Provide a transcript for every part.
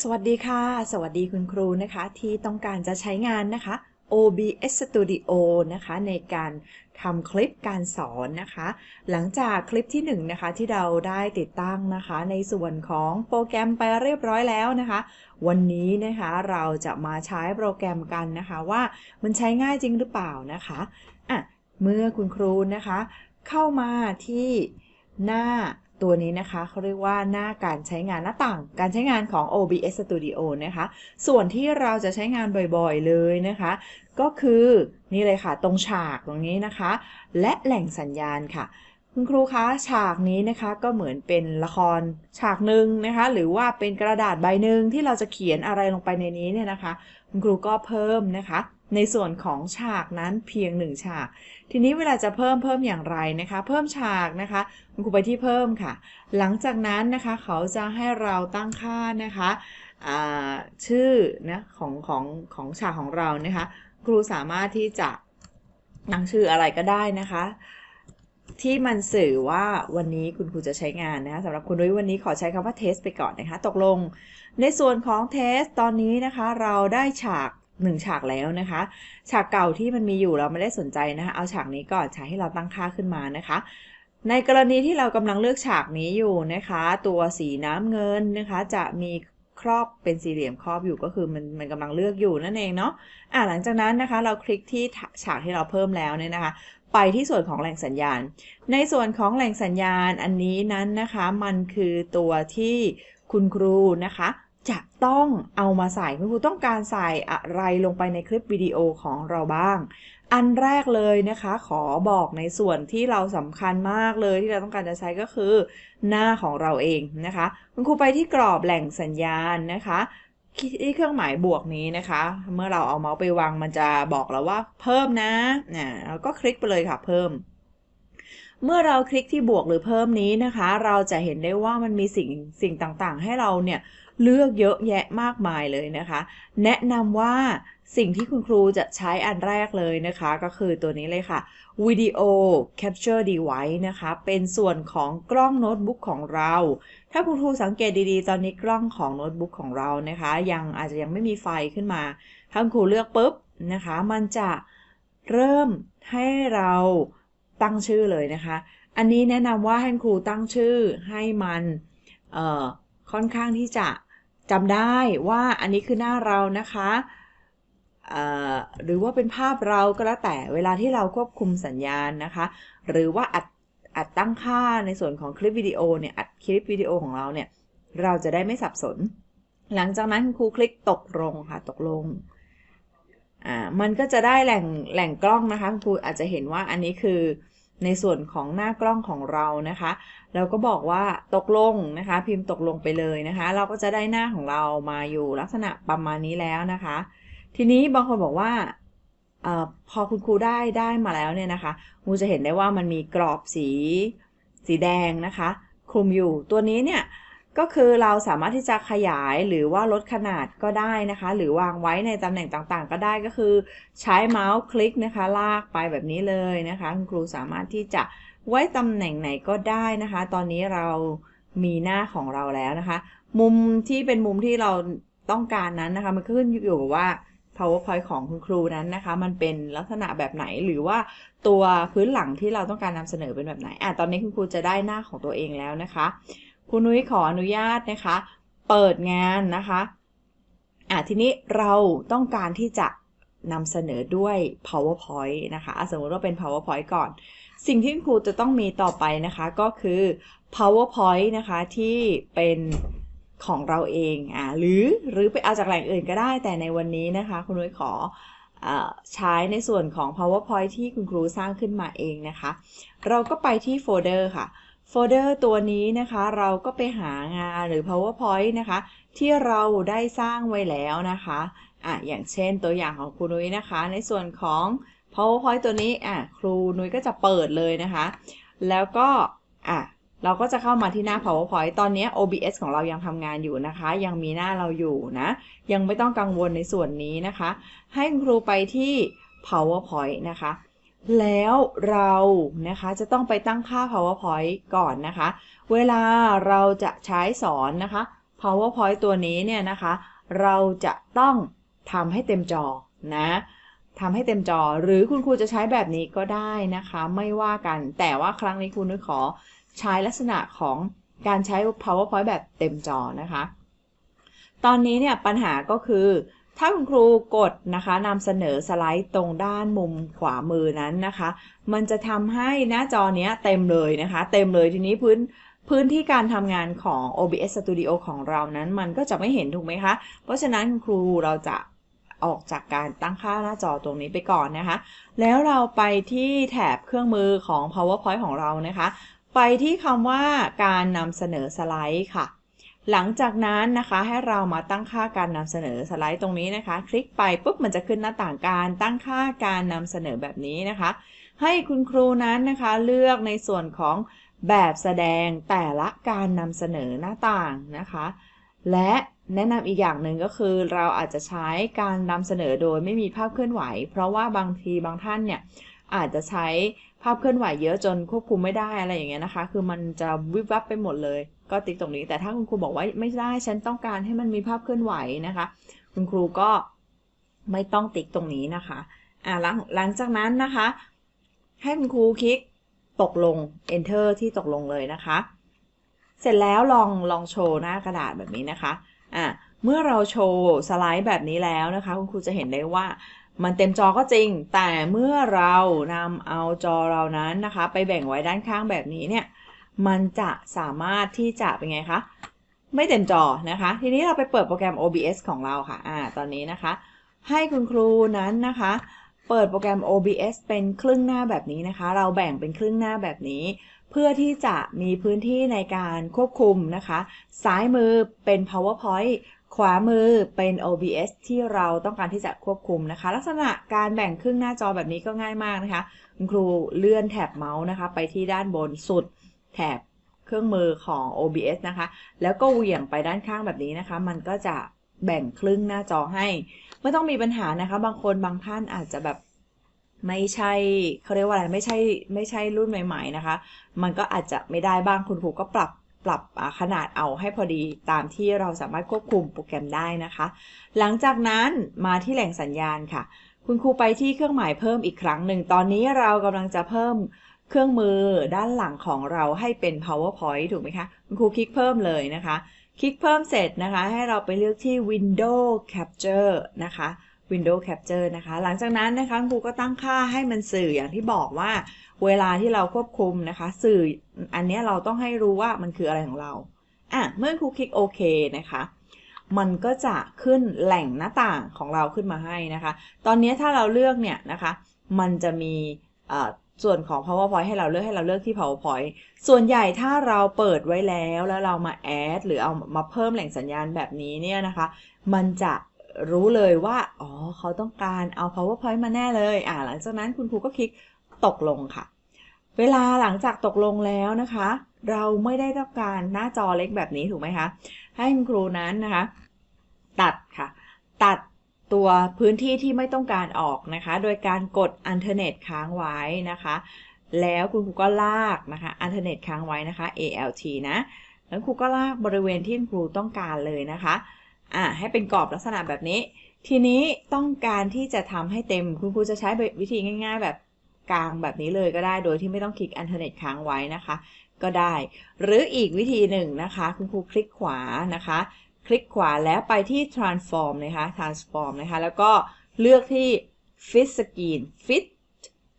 สวัสดีค่ะ สวัสดีคุณครูนะคะ ที่ต้องการจะใช้งานนะคะ OBS Studio นะคะ ในการทำคลิปการสอนนะคะ หลังจากคลิปที่1นงนะคะที่เราได้ติดตั้งนะคะ ในส่วนของโปรแกรมไปเรียบร้อยแล้วนะคะ วันนี้นะคะเราจะมาใช้โปรแกรมกันนะคะว่ามันใช้ง่ายจริงหรือเปล่านะคะอะเมื่อคุณครูนะคะ เข้ามาที่หน้า ตัวนี้นะคะเขาเรียกว่าหน้าการใช้งานหน้าต่าง การใช้งานของ OBS Studio นะคะ ส่วนที่เราจะใช้งานบ่อยๆเลยนะคะ ก็คือนี่เลยค่ะ ตรงฉากตรงนี้นะคะ และแหล่งสัญญาณค่ะ คุณครูคะฉากนี้นะคะก็เหมือนเป็นละครฉากหนึ่งนะคะ หรือว่าเป็นกระดาษใบหนึ่งที่เราจะเขียนอะไรลงไปในนี้เนี่ยนะคะ คุณครูก็เพิ่มนะคะ ในส่วนของฉากนั้นเพียงหนึ่งฉาก ทีนี้เวลาจะเพิ่มเพิ่มอย่างไรนะคะ เพิ่มฉากนะคะคุณครูไปที่เพิ่มค่ะ หลังจากนั้นนะคะเขาจะให้เราตั้งค่านะคะชื่อนะของของของฉากของเรานะคะ ครูสามารถที่จะตั้งชื่ออะไรก็ได้นะคะ ที่มันสื่อว่าวันนี้คุณครูจะใช้งานนะคะสำหรับคุณนุ้ยวันนี้ขอใช้คำว่าเทสไปก่อนนะคะ ตกลงในส่วนของเทสตอนนี้นะคะ เราได้ฉาก หนึ่งฉากแล้วนะคะ ฉากเก่าที่มันมีอยู่เราไม่ได้สนใจนะคะ เอาฉากนี้ก่อนใช้ให้เราตั้งค่าขึ้นมานะคะ ในกรณีที่เรากำลังเลือกฉากนี้อยู่นะคะ ตัวสีน้ำเงินนะคะ จะมีครอบเป็นสี่เหลี่ยมครอบอยู่ก็คือมันมันกำลังเลือกอยู่นั่นเองเนาะอ่าหลังจากนั้นนะคะ เราคลิกที่ฉากที่เราเพิ่มแล้วเนี่ยนะคะ ไปที่ส่วนของแหล่งสัญญาณ ในส่วนของแหล่งสัญญาณอันนี้นั้นนะคะ มันคือตัวที่คุณครูนะคะ จะต้องเอามาใส่คุณครูต้องการใส่อะไรลงไปในคลิปวิดีโอของเราบ้าง อันแรกเลยนะคะ ขอบอกในส่วนที่เราสำคัญมากเลยที่เราต้องการจะใช้ก็คือ หน้าของเราเองนะคะ คุณครูไปที่กรอบแหล่งสัญญาณนะคะที่เครื่องหมายบวกนี้นะคะ เมื่อเราเอาเมาส์ไปวางมันจะบอกเราว่าเพิ่มนะนะเราก็คลิกไปเลยค่ะเพิ่ม เมื่อเราคลิกที่บวกหรือเพิ่มนี้นะคะ เราจะเห็นได้ว่ามันมีสิ่งสิ่งต่างๆ ให้เราเนี่ย เลือกเยอะแยะมากมายเลยนะคะ แนะนำว่าสิ่งที่คุณครูจะใช้อันแรกเลยนะคะ ก็คือตัวนี้เลยค่ะ Video Capture Device นะคะ เป็นส่วนของกล้องโน้ตบุ๊กของเรา ถ้าคุณครูสังเกตดีๆ ตอนนี้กล้องของโน้ตบุ๊กของเรานะคะ ยังอาจจะยังไม่มีไฟขึ้นมา ถ้าคุณครูเลือกปุ๊บนะคะ มันจะเริ่มให้เราตั้งชื่อเลยนะคะ อันนี้แนะนำว่าให้ครูตั้งชื่อให้มันค่อนข้างที่จะ จำได้ว่าอันนี้คือหน้าเรานะคะหรือว่าเป็นภาพเราก็แล้วแต่เวลาที่เราควบคุมสัญญาณนะคะ หรือว่าอัดอัดตั้งค่าในส่วนของคลิปวิดีโอเนี่ยอัดคลิปวิดีโอของเราเนี่ยเราจะได้ไม่สับสน หลังจากนั้นครูคลิกตกลงค่ะตกลงอ่ามันก็จะได้แหล่งแหล่งกล้องนะคะครูอาจจะเห็นว่าอันนี้คือ ในส่วนของหน้ากล้องของเรานะคะ เราก็บอกว่าตกลงนะคะ พิมพ์ตกลงไปเลยนะคะ เราก็จะได้หน้าของเรามาอยู่ลักษณะประมาณนี้แล้วนะคะ ทีนี้บางคนบอกว่าอพอคุณครูได้ได้มาแล้วเนี่ยนะคะครูจะเห็นได้ว่ามันมีกรอบสีสีแดงนะคะ คลุมอยู่ตัวนี้เนี่ย ก็คือเราสามารถที่จะขยายหรือว่าลดขนาดก็ได้นะคะ หรือวางไว้ในตำแหน่งต่างๆ ก็ได้ก็คือ ใช้เมาส์คลิกนะคะ ลากไปแบบนี้เลยนะคะคุณครูสามารถที่จะไว้ตำแหน่งไหนก็ได้นะคะ ตอนนี้เรามีหน้าของเราแล้วนะคะ มุมที่เป็นมุมที่เราต้องการนั้นนะคะ มันขึ้นอยู่กับว่า powerpoint ของคุณครูนั้นนะคะ มันเป็นลักษณะแบบไหนหรือว่าตัวพื้นหลังที่เราต้องการนำเสนอเป็นแบบไหนอะตอนนี้คุณครูจะได้หน้าของตัวเองแล้วนะคะ คุณนุ้ยขออนุญาตนะคะ เปิดงานนะคะอะทีนี้เราต้องการที่จะนำเสนอด้วย powerpoint นะคะ สมมติว่าเป็น powerpoint ก่อน สิ่งที่ครูจะต้องมีต่อไปนะคะก็คือ powerpoint นะคะที่เป็นของเราเองอ่าหรือหรือไปเอาจากแหล่งอื่นก็ได้แต่ในวันนี้นะคะคุณนุ้ยขออใช้ในส่วนของ powerpoint ที่คุณครูสร้างขึ้นมาเองนะคะ เราก็ไปที่โฟลเดอร์ค่ะ โฟลเดอร์ตัวนี้นะคะเราก็ไปหางานหรือ powerpoint นะคะ ที่เราได้สร้างไว้แล้วนะคะอะอย่างเช่นตัวอย่างของคุณนุ้ยนะคะ ในส่วนของ powerpoint ตัวนี้อะครูนุ้ยก็จะเปิดเลยนะคะ แล้วก็อะเราก็จะเข้ามาที่หน้า powerpoint ตอนนี้ OBS ของเรายังทำงานอยู่นะคะ ยังมีหน้าเราอยู่นะ ยังไม่ต้องกังวลในส่วนนี้นะคะ ให้ครูไปที่ powerpoint นะคะ แล้วเรานะคะจะต้องไปตั้งค่า powerpoint ก่อนนะคะ เวลาเราจะใช้สอนนะคะ PowerPoint ตัวนี้เนี่ยนะคะ เราจะต้องทำให้เต็มจอนะทำให้เต็มจอหรือคุณครูจะใช้แบบนี้ก็ได้นะคะ ไม่ว่ากัน แต่ว่าครั้งนี้ครูนุ้ยขอใช้ลักษณะของการใช้ PowerPoint แบบเต็มจอนะคะ ตอนนี้เนี่ยปัญหาก็คือ ถ้าคุณครูกดนะคะนำเสนอสไลด์ตรงด้านมุมขวามือนั้นนะคะ มันจะทำให้หน้าจอเนี้ยเต็มเลยนะคะ เต็มเลยทีนี้พื้นพื้นที่การทำงานของ OBS Studio ของเรานั้นมันก็จะไม่เห็นถูกไหมคะ เพราะฉะนั้นคุณครูเราจะออกจากการตั้งค่าหน้าจอตรงนี้ไปก่อนนะคะ แล้วเราไปที่แถบเครื่องมือของ PowerPoint ของเรานะคะ ไปที่คำว่าการนำเสนอสไลด์ค่ะ หลังจากนั้นนะคะให้เรามาตั้งค่าการนำเสนอสไลด์ตรงนี้นะคะ คลิกไปปุ๊บมันจะขึ้นหน้าต่างการตั้งค่าการนำเสนอแบบนี้นะคะ ให้คุณครูนั้นนะคะเลือกในส่วนของแบบแสดงแต่ละการนำเสนอหน้าต่างนะคะ และแนะนำอีกอย่างหนึ่งก็คือเราอาจจะใช้การนำเสนอโดยไม่มีภาพเคลื่อนไหว เพราะว่าบางทีบางท่านเนี่ยอาจจะใช้ภาพเคลื่อนไหวเยอะจนควบคุมไม่ได้อะไรอย่างเงี้ยนะคะ คือมันจะวิบวับไปหมดเลย ก็ติ๊กตรงนี้ แต่ถ้าคุณครูบอกว่าไม่ได้ฉันต้องการให้มันมีภาพเคลื่อนไหวนะคะ คุณครูก็ไม่ต้องติ๊กตรงนี้นะคะอ่าหลังหลังจากนั้นนะคะ ให้คุณครูคลิกตกลง enter ที่ตกลงเลยนะคะ เสร็จแล้วลองลองโชว์หน้ากระดาษแบบนี้นะคะอะเมื่อเราโชว์สไลด์แบบนี้แล้วนะคะ คุณครูจะเห็นได้ว่ามันเต็มจอก็จริง แต่เมื่อเรานำเอาจอเรานั้นนะคะ ไปแบ่งไว้ด้านข้างแบบนี้เนี่ย มันจะสามารถที่จะเป็นไงคะ ไม่เต็มจอนะคะ ทีนี้เราไปเปิดโปรแกรม OBS ของเราค่ะอ่าตอนนี้นะคะ ให้คุณครูนั้นนะคะ เปิดโปรแกรม OBS เป็นครึ่งหน้าแบบนี้นะคะ เราแบ่งเป็นครึ่งหน้าแบบนี้ เพื่อที่จะมีพื้นที่ในการควบคุมนะคะ ซ้ายมือเป็น PowerPoint ขวามือเป็น OBS ที่เราต้องการที่จะควบคุมนะคะ ลักษณะการแบ่งครึ่งหน้าจอแบบนี้ก็ง่ายมากนะคะ คุณครูเลื่อนแถบเมาส์นะคะ ไปที่ด้านบนสุด แถบเครื่องมือของ OBS นะคะ แล้วก็เหวี่ยงไปด้านข้างแบบนี้นะคะ มันก็จะแบ่งครึ่งหน้าจอให้ ไม่ต้องมีปัญหานะคะ บางคนบางท่านอาจจะแบบไม่ใช่เขาเรียกว่าอะไรไม่ใช่ไม่ใช่รุ่นใหม่ ๆนะคะ มันก็อาจจะไม่ได้บ้างคุณครูก็ปรับปรับขนาดเอาให้พอดีตามที่เราสามารถควบคุมโปรแกรมได้นะคะ หลังจากนั้นมาที่แหล่งสัญญาณค่ะ คุณครูไปที่เครื่องหมายเพิ่มอีกครั้งหนึ่ง ตอนนี้เรากำลังจะเพิ่ม เครื่องมือด้านหลังของเราให้เป็น powerpoint ถูกไหมคะ คุณครูคลิกเพิ่มเลยนะคะ คลิกเพิ่มเสร็จนะคะ ให้เราไปเลือกที่ window capture นะคะ window capture นะคะ หลังจากนั้นนะคะครูก็ตั้งค่าให้มันสื่ออย่างที่บอกว่า เวลาที่เราควบคุมนะคะ สื่ออันนี้เราต้องให้รู้ว่ามันคืออะไรของเราอะเมื่อครูคลิกโอเคนะคะมันก็จะขึ้นแหล่งหน้าต่างของเราขึ้นมาให้นะคะ ตอนนี้ถ้าเราเลือกเนี่ยนะคะ มันจะมี ส่วนของ powerpoint ให้เราเลือกให้เราเลือกที่ powerpoint ส่วนใหญ่ถ้าเราเปิดไว้แล้วแล้วเรามา add หรือเอามาเพิ่มแหล่งสัญญาณแบบนี้เนี่ยนะคะ มันจะรู้เลยว่า อ๋อ เขาต้องการเอา powerpoint มาแน่เลย อ่าหลังจากนั้นคุณครูก็คลิกตกลงค่ะ เวลาหลังจากตกลงแล้วนะคะ เราไม่ได้ต้องการหน้าจอเล็กแบบนี้ถูกไหมคะ ให้คุณครูนั้นนะคะ ตัดค่ะ ตัด ตัวพื้นที่ที่ไม่ต้องการออกนะคะ โดยการกด Alternate ค้างไว้นะคะ แล้วคุณครูก็ลากนะคะ Alternate ค้างไว้นะคะ ALT นะ แล้วครูก็ลากบริเวณที่ครูต้องการเลยนะคะ อ่าให้เป็นกรอบลักษณะแบบนี้ ทีนี้ต้องการที่จะทำให้เต็ม คุณครูจะใช้วิธีง่ายๆ แบบกลางแบบนี้เลยก็ได้ โดยที่ไม่ต้องคลิก Alternate ค้างไว้นะคะ ก็ได้ หรืออีกวิธีหนึ่งนะคะ คุณครูคลิกขวานะคะ คลิกขวาแล้วไปที่ transform นะคะ transform นะคะ แล้วก็เลือกที่ fit screen fit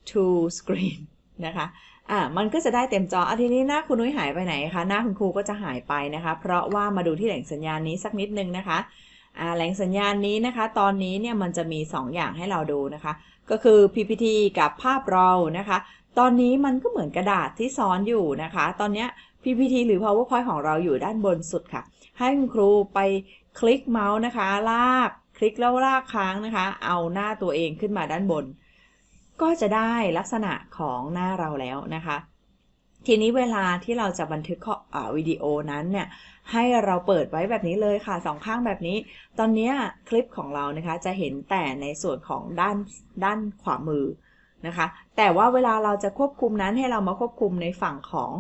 to screen นะคะอ่ามันก็จะได้เต็มจออาทีนี้หน้าคุณนุ้ยหายไปไหนคะ หน้าคุณครูก็จะหายไปนะคะ เพราะว่ามาดูที่แหล่งสัญญาณนี้สักนิดนึงนะคะอ่าแหล่งสัญญาณนี้นะคะ ตอนนี้เนี่ยมันจะมี 2 อย่างให้เราดูนะคะ ก็คือ PPT กับภาพเรานะคะ ตอนนี้มันก็เหมือนกระดาษที่ซ้อนอยู่นะคะ ตอนนี้ PPT หรือ PowerPoint ของเราอยู่ด้านบนสุดค่ะ ให้คุณครูไปคลิกเมาส์นะคะ ลาก คลิกแล้วลากค้างนะคะ เอาหน้าตัวเองขึ้นมาด้านบน ก็จะได้ลักษณะของหน้าเราแล้วนะคะ ทีนี้เวลาที่เราจะบันทึกวิดีโอนั้นเนี่ยให้เราเปิดไว้แบบนี้เลยค่ะสองข้างแบบนี้ ตอนนี้คลิปของเรานะคะจะเห็นแต่ในส่วนของด้านด้านขวามือ นะคะ แต่ว่าเวลาเราจะควบคุมนั้นให้เรามาควบคุมในฝั่งของ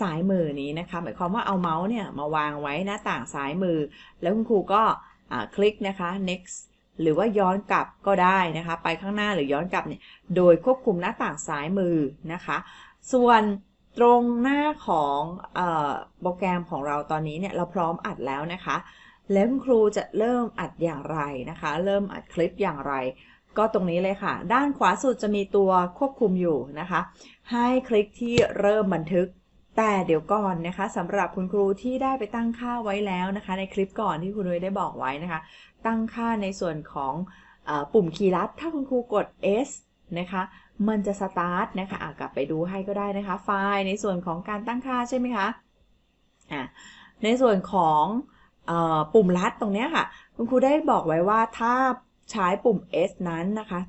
ซ้ายมือนี้นะคะ หมายความว่าเอาเมาส์เนี่ยมาวางไว้หน้าต่างซ้ายมือ แล้วคุณครูก็คลิกนะคะ next หรือว่าย้อนกลับก็ได้นะคะ ไปข้างหน้าหรือย้อนกลับเนี่ยโดยควบคุมหน้าต่างซ้ายมือนะคะ ส่วนตรงหน้าของโปรแกรมของเราตอนนี้เนี่ยเราพร้อมอัดแล้วนะคะ แล้วคุณครูจะเริ่มอัดอย่างไรนะคะ เริ่มอัดคลิปอย่างไร ก็ตรงนี้เลยค่ะ ด้านขวาสุดจะมีตัวควบคุมอยู่นะคะ ให้คลิกที่เริ่มบันทึก แต่เดี๋ยวก่อนนะคะสำหรับคุณครูที่ได้ไปตั้งค่าไว้แล้วนะคะ ในคลิปก่อนที่คุณนุ้ยได้บอกไว้นะคะ ตั้งค่าในส่วนของอปุ่มคีย์ลัด ถ้าคุณครูกด S นะคะมันจะสตาร์ทนะคะกลับไปดูให้ก็ได้นะคะ ไฟล์ในส่วนของการตั้งค่าใช่ไหมคะะในส่วนของอปุ่มลัดตรงนี้ค่ะ คุณครูได้บอกไว้ว่าถ้า ใช้ปุ่ม S นั้นนะคะ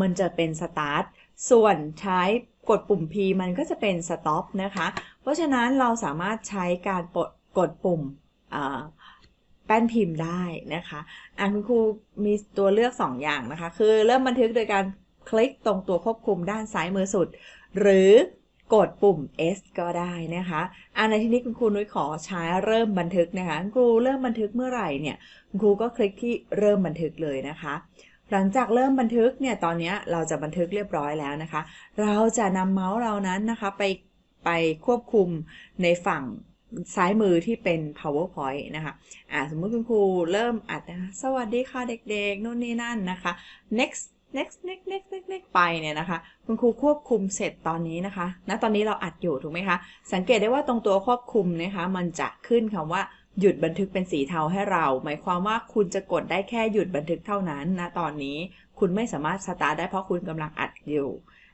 มันจะเป็น start ส่วนใช้กดปุ่ม P มันก็จะเป็น stop นะคะ เพราะฉะนั้นเราสามารถใช้การกดปุ่มแป้นพิมพ์ได้นะคะอะคุณครูมีตัวเลือก 2 อย่างนะคะ คือเริ่มบันทึกโดยการคลิกตรงตัวควบคุมด้านซ้ายมือสุด หรือ กดปุ่ม S ก็ได้นะคะอันในที่นี้คุณครูนุ้ยขอใช้เริ่มบันทึกนะคะคุณครูเริ่มบันทึกเมื่อไหร่เนี่ยคุณครูก็คลิกที่เริ่มบันทึกเลยนะคะ หลังจากเริ่มบันทึกเนี่ยตอนนี้เราจะบันทึกเรียบร้อยแล้วนะคะ เราจะนำเมาส์เรานั้นนะคะไปไปควบคุมในฝั่งซ้ายมือที่เป็น powerpoint นะคะอ่าสมมติคุณครูเริ่มอัดนะคะ สวัสดีค่ะเด็กๆ นู่นนี่นั่นนะคะ next next next next ไปเนี่ยนะคะ คุณครูควบคุมเสร็จตอนนี้นะคะณตอนนี้เราอัดอยู่ถูกไหมคะ สังเกตได้ว่าตรงตัวควบคุมนะคะ มันจะขึ้นคำว่าหยุดบันทึกเป็นสีเทาให้เรา หมายความว่าคุณจะกดได้แค่หยุดบันทึกเท่านั้นนะตอนนี้ คุณไม่สามารถสตาร์ทได้เพราะคุณกำลังอัดอยู่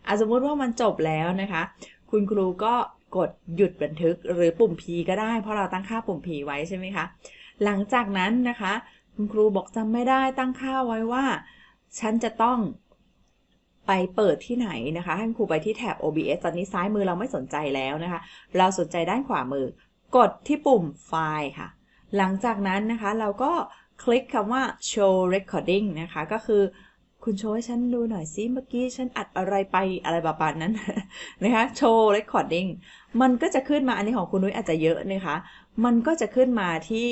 อสมมุติว่ามันจบแล้วนะคะ คุณครูก็กดหยุดบันทึกหรือปุ่ม P ก็ได้ เพราะเราตั้งค่าปุ่ม P ไว้ใช่ไหมคะ หลังจากนั้นนะคะ คุณครูบอกจำไม่ได้ตั้งค่าไว้ว่า ฉันจะต้อง ไปเปิดที่ไหนนะคะให้ครูไปที่แถบ OBS ตอนนี้ซ้ายมือเราไม่สนใจแล้วนะคะ เราสนใจด้านขวามือ กดที่ปุ่มไฟล์ค่ะ หลังจากนั้นนะคะเราก็คลิกคำว่า show recording นะคะ ก็คือคุณโชว์ให้ฉันดูหน่อยซิเมื่อกี้ฉันอัดอะไรไปอะไรประมาณนั้นนะคะ show recording มันก็จะขึ้นมาอันนี้ของคุณนุ้ยอาจจะเยอะนะคะ มันก็จะขึ้นมาที่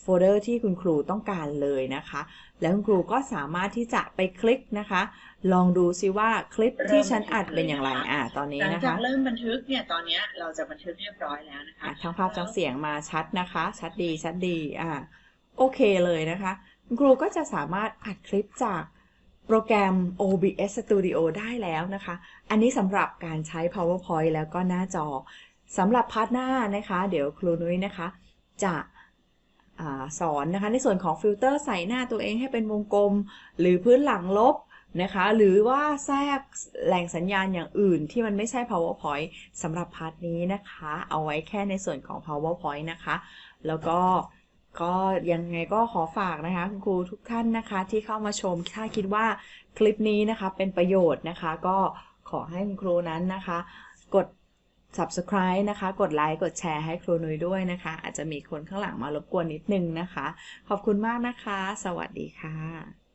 โฟลเดอร์ที่คุณครูต้องการเลยนะคะ แล้วคุณครูก็สามารถที่จะไปคลิกนะคะ ลองดูซิว่าคลิปที่ฉันอัดเป็นอย่างไรอ่าตอนนี้นะคะหลังจากเริ่มบันทึกเนี่ยตอนนี้เราจะบันทึกเรียบร้อยแล้วนะคะทั้งภาพทั้งเสียงมาชัดนะคะ ชัดดีชัดดีอ่าโอเคเลยนะคะคุณครูก็จะสามารถอัดคลิปจากโปรแกรม OBS Studio ได้แล้วนะคะ อันนี้สำหรับการใช้ PowerPoint แล้วก็หน้าจอสำหรับพาร์ทหน้านะคะ เดี๋ยวครูนุ้ยนะคะ จะอ สอนนะคะในส่วนของฟิลเตอร์ใส่หน้าตัวเองให้เป็นวงกลม หรือพื้นหลังลบนะคะหรือว่าแทรกแหล่งสัญญาณอย่างอื่นที่มันไม่ใช่ PowerPoint สำหรับพาร์ทนี้นะคะ เอาไว้แค่ในส่วนของ PowerPoint นะคะ แล้วก็ก็ยังไงก็ขอฝากนะคะคุณครูทุกท่านนะคะที่เข้ามาชมถ้าคิดว่าคลิปนี้นะคะเป็นประโยชน์นะคะ ก็ขอให้คุณครูนั้นนะคะ กด subscribe นะคะ กดไลค์ กดแชร์ให้ครูนุ้ยด้วยนะคะ อาจจะมีคนข้างหลังมารบกวนนิดนึงนะคะ ขอบคุณมากนะคะ สวัสดีค่ะ